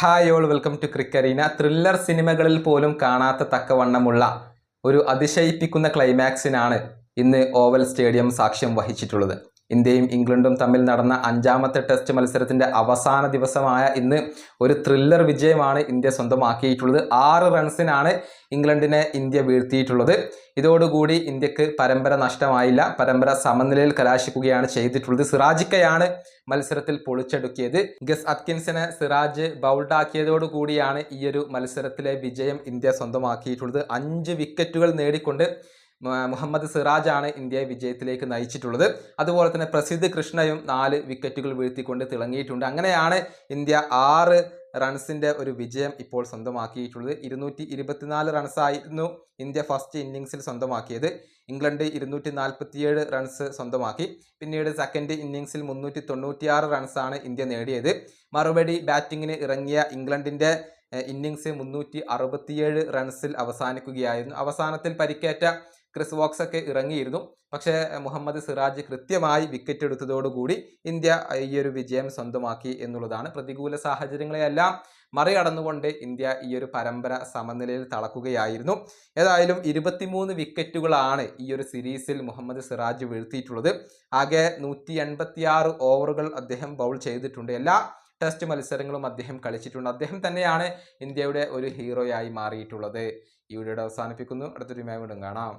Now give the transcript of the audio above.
Hi all welcome to ക്രിക്കറീന thriller സിനിമകളിൽ പോലും കാണാത്ത തക്കവണ്ണമുള്ള ഒരു അതിശയിപ്പിക്കുന്ന ക്ലൈമാക്സിനാണ് ഇന്ന് ഓവൽ സ്റ്റേഡിയം സാക്ഷ്യം വഹിച്ചിട്ടുള്ളത്. ഇന്ത്യയും ഇംഗ്ലണ്ടും തമ്മിൽ നടന്ന അഞ്ചാമത്തെ ടെസ്റ്റ് മത്സരത്തിന്റെ അവസാന ദിവസമായ ഇന്ന് ഒരു ത്രില്ലർ വിജയമാണ് ഇന്ത്യ സ്വന്തമാക്കിയിട്ടുള്ളത്. ആറ് റൺസിനാണ് ഇംഗ്ലണ്ടിനെ ഇന്ത്യ വീഴ്ത്തിയിട്ടുള്ളത്. ഇതോടുകൂടി ഇന്ത്യയ്ക്ക് പരമ്പര നഷ്ടമായില്ല. പരമ്പര സമനിലയിൽ കലാശിക്കുകയാണ് ചെയ്തിട്ടുള്ളത്. സിറാജിക്കയാണ് മത്സരത്തിൽ പൊളിച്ചെടുക്കിയത്. ഗസ് അത്കിൻസിനെ സിറാജ് ബൗൾഡാക്കിയതോടുകൂടിയാണ് ഈ ഒരു മത്സരത്തിലെ വിജയം ഇന്ത്യ സ്വന്തമാക്കിയിട്ടുള്ളത്. അഞ്ച് വിക്കറ്റുകൾ നേടിക്കൊണ്ട് മുഹമ്മദ് സിറാജാണ് ഇന്ത്യയെ വിജയത്തിലേക്ക് നയിച്ചിട്ടുള്ളത്. അതുപോലെ തന്നെ പ്രസിദ്ധ് കൃഷ്ണയും നാല് വിക്കറ്റുകൾ വീഴ്ത്തിക്കൊണ്ട് തിളങ്ങിയിട്ടുണ്ട്. അങ്ങനെയാണ് ഇന്ത്യ ആറ് റൺസിന്റെ ഒരു വിജയം ഇപ്പോൾ സ്വന്തമാക്കിയിട്ടുള്ളത്. ഇരുന്നൂറ്റി ഇരുപത്തിനാല് റൺസായിരുന്നു ഇന്ത്യ ഫസ്റ്റ് ഇന്നിങ്സിൽ സ്വന്തമാക്കിയത്. ഇംഗ്ലണ്ട് ഇരുന്നൂറ്റി നാൽപ്പത്തിയേഴ് റൺസ് സ്വന്തമാക്കി. പിന്നീട് സെക്കൻഡ് ഇന്നിങ്സിൽ മുന്നൂറ്റി തൊണ്ണൂറ്റിയാറ് റൺസാണ് ഇന്ത്യ നേടിയത്. മറുപടി ബാറ്റിങ്ങിന് ഇറങ്ങിയ ഇംഗ്ലണ്ടിന്റെ ഇന്നിങ്സ് മുന്നൂറ്റി അറുപത്തിയേഴ് റൺസിൽ അവസാനിക്കുകയായിരുന്നു. അവസാനത്തിൽ പരിക്കേറ്റ ക്രിസ് വോക്സ് ഒക്കെ ഇറങ്ങിയിരുന്നു. പക്ഷേ മുഹമ്മദ് സിറാജ് കൃത്യമായി വിക്കറ്റ് എടുത്തതോടുകൂടി ഇന്ത്യ ഈയൊരു വിജയം സ്വന്തമാക്കി എന്നുള്ളതാണ് പ്രതികൂല സാഹചര്യങ്ങളെയെല്ലാം മറികടന്നുകൊണ്ട് ഇന്ത്യ ഈ ഒരു പരമ്പര സമനിലയിൽ തളക്കുകയായിരുന്നു. ഏതായാലും ഇരുപത്തിമൂന്ന് വിക്കറ്റുകളാണ് ഈ ഒരു സീരീസിൽ മുഹമ്മദ് സിറാജ് വീഴ്ത്തിയിട്ടുള്ളത്. ആകെ നൂറ്റി എൺപത്തിയാറ് ഓവറുകൾ അദ്ദേഹം ബൗൾ ചെയ്തിട്ടുണ്ട്. എല്ലാ ടെസ്റ്റ് മത്സരങ്ങളും അദ്ദേഹം കളിച്ചിട്ടുണ്ട്. അദ്ദേഹം തന്നെയാണ് ഇന്ത്യയുടെ ഒരു ഹീറോയായി മാറിയിട്ടുള്ളത്. ഈ വീഡിയോയുടെ അവസാനിപ്പിക്കുന്നു. അടുത്തൊരു വീണ്ടും കാണാം.